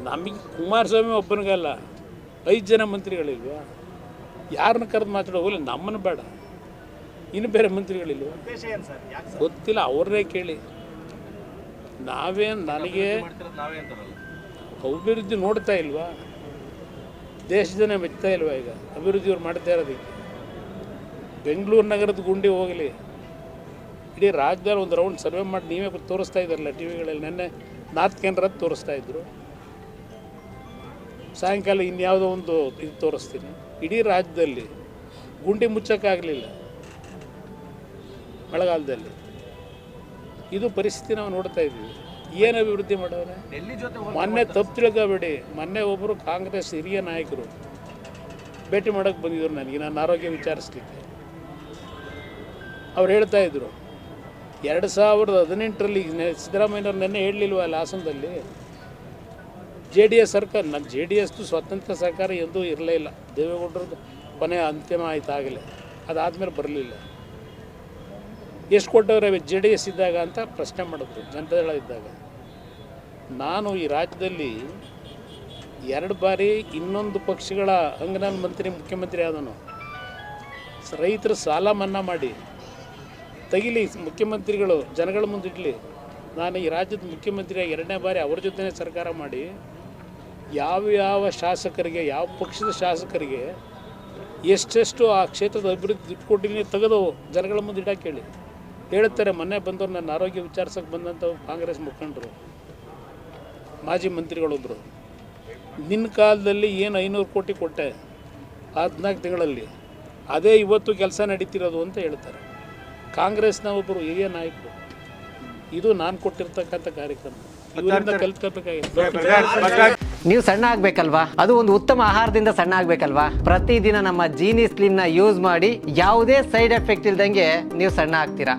ನಮಗೆ ಕುಮಾರಸ್ವಾಮಿ ಒಬ್ಬನಿಗಲ್ಲ ಐದು ಜನ ಮಂತ್ರಿಗಳಿಲ್ವಾ? ಯಾರನ್ನ ಕರೆದು ಮಾತಾಡೋ ಹೋಗಲಿ ನಮ್ಮನ್ನು ಬೇಡ. ಇನ್ನು ಬೇರೆ ಮಂತ್ರಿಗಳಿಲ್ವಾ? ಗೊತ್ತಿಲ್ಲ ಅವ್ರನ್ನೇ ಕೇಳಿ. ನಾವೇನು ನನಗೆ ಅಭಿವೃದ್ಧಿ ನೋಡ್ತಾ ಇಲ್ವಾ? ದೇಶದನೇ ಮೆಚ್ತಾ ಇಲ್ವಾ ಈಗ? ಅಭಿವೃದ್ಧಿ ಅವ್ರು ಮಾಡ್ತಾ ಇರೋದಕ್ಕೆ. ಬೆಂಗಳೂರು ನಗರದ ಗುಂಡಿ ಹೋಗಲಿ. ಇಡೀ ರಾಜ್ಯದಲ್ಲಿ ಒಂದು ರೌಂಡ್ ಸರ್ವೆ ಮಾಡಿ ನೀವೇ ತೋರಿಸ್ತಾ ಇದ್ದಾರಲ್ಲ ಟಿ ವಿಗಳಲ್ಲಿ ನೆನ್ನೆ ನಾರ್ತ್ ಕೇಂದ್ರದ ತೋರಿಸ್ತಾ ಇದ್ರು. ಸಾಯಂಕಾಲ ಇನ್ಯಾವುದೋ ಒಂದು ಇದು ತೋರಿಸ್ತೀನಿ. ಇಡೀ ರಾಜ್ಯದಲ್ಲಿ ಗುಂಡಿ ಮುಚ್ಚೋಕ್ಕಾಗಲಿಲ್ಲ ಮಳೆಗಾಲದಲ್ಲಿ. ಇದು ಪರಿಸ್ಥಿತಿ ನಾವು ನೋಡ್ತಾ ಇದ್ದೀವಿ. ಏನು ಅಭಿವೃದ್ಧಿ ಮಾಡೋರೆ? ಮೊನ್ನೆ ತಪ್ಪು ತಿಳ್ಕೋಬೇಡಿ. ಮೊನ್ನೆ ಒಬ್ಬರು ಕಾಂಗ್ರೆಸ್ ಹಿರಿಯ ನಾಯಕರು ಭೇಟಿ ಮಾಡೋಕ್ಕೆ ಬಂದಿದ್ರು ನನಗೆ. ನಾನು ಆರೋಗ್ಯ ವಿಚಾರಿಸ್ಲಿಕ್ಕೆ. ಅವ್ರು ಹೇಳ್ತಾ ಇದ್ರು ಎರಡು ಸಾವಿರದ ಹದಿನೆಂಟರಲ್ಲಿ ಸಿದ್ದರಾಮಯ್ಯನವ್ರು ನೆನ್ನೆ ಹೇಳಲಿಲ್ವಲ್ಲ ಹಾಸನದಲ್ಲಿ? ಜೆ ಡಿ ಎಸ್ ಸರ್ಕಾರ ನಮ್ಮ ಜೆ ಡಿ ಎಸ್ದು ಸ್ವತಂತ್ರ ಸರ್ಕಾರ ಎಂದೂ ಇರಲೇ ಇಲ್ಲ. ದೇವೇಗೌಡರದ್ದು ಕೊನೆ ಅಂತಿಮ ಆಗಲೇ. ಅದಾದಮೇಲೆ ಬರಲಿಲ್ಲ. ಎಷ್ಟು ಕೊಟ್ಟವ್ರೆ ಜೆ ಡಿ ಎಸ್ ಇದ್ದಾಗ ಅಂತ ಪ್ರಶ್ನೆ ಮಾಡಿದ್ರು ಜನತಾದಳ ಇದ್ದಾಗ. ನಾನು ಈ ರಾಜ್ಯದಲ್ಲಿ ಎರಡು ಬಾರಿ ಇನ್ನೊಂದು ಪಕ್ಷಗಳ ಅಂಗನಾನ್ ಮಂತ್ರಿ, ಮುಖ್ಯಮಂತ್ರಿ ಆದನು ರೈತರ ಸಾಲ ಮನ್ನಾ ಮಾಡಿ. ತೆಗಿಲಿ ಮುಖ್ಯಮಂತ್ರಿಗಳು, ಜನಗಳ ಮುಂದೆ ಇಡಲಿ. ನಾನು ಈ ರಾಜ್ಯದ ಮುಖ್ಯಮಂತ್ರಿಯಾಗಿ ಎರಡನೇ ಬಾರಿ ಅವ್ರ ಜೊತೆನೇ ಸರ್ಕಾರ ಮಾಡಿ, ಯಾವ ಯಾವ ಶಾಸಕರಿಗೆ, ಯಾವ ಪಕ್ಷದ ಶಾಸಕರಿಗೆ ಎಷ್ಟೆಷ್ಟು ಆ ಕ್ಷೇತ್ರದ ಅಭಿವೃದ್ಧಿ ದುಡ್ಡು ಕೊಟ್ಟಿದ್ದೀನಿ ತೆಗೆದು ಜನಗಳ ಮುಂದೆ ಇಡಕ್ಕೆ ಹೇಳಿ. ಹೇಳ್ತಾರೆ ಮೊನ್ನೆ ಬಂದವರು ನನ್ನ ಆರೋಗ್ಯ ವಿಚಾರಿಸೋಕೆ ಬಂದಂಥ ಕಾಂಗ್ರೆಸ್ ಮುಖಂಡರು, ಮಾಜಿ ಮಂತ್ರಿಗಳೊಬ್ಬರು ನಿನ್ನ ಕಾಲದಲ್ಲಿ ಏನು ಐನೂರು ಕೋಟಿ ಕೊಟ್ಟೆ, ಹದಿನಾಲ್ಕು ತಿಂಗಳಲ್ಲಿ, ಅದೇ ಇವತ್ತು ಕೆಲಸ ನಡೀತಿರೋದು ಅಂತ ಹೇಳ್ತಾರೆ. ಕಾಂಗ್ರೆಸ್ನ ಒಬ್ಬರು ಹಿರಿಯ ನಾಯಕರು. ಇದು ನಾನು ಕೊಟ್ಟಿರ್ತಕ್ಕಂಥ ಕಾರ್ಯಕ್ರಮ. ಇವರಿಂದ ಕಲ್ತ್ಕೋಬೇಕಾಗಿತ್ತು ನೀವು ಸಣ್ಣ ಆಗ್ಬೇಕಲ್ವಾ? ಅದು ಒಂದು ಉತ್ತಮ ಆಹಾರದಿಂದ ಸಣ್ಣ ಆಗ್ಬೇಕಲ್ವಾ? ಪ್ರತಿದಿನ ನಮ್ಮ ಜೀನಿ ಸ್ಲಿಮ್ನ ಯೂಸ್ ಮಾಡಿ ಯಾವುದೇ ಸೈಡ್ ಎಫೆಕ್ಟ್ ಇಲ್ದಂಗೆ ನೀವು ಸಣ್ಣ ಆಗ್ತೀರಾ?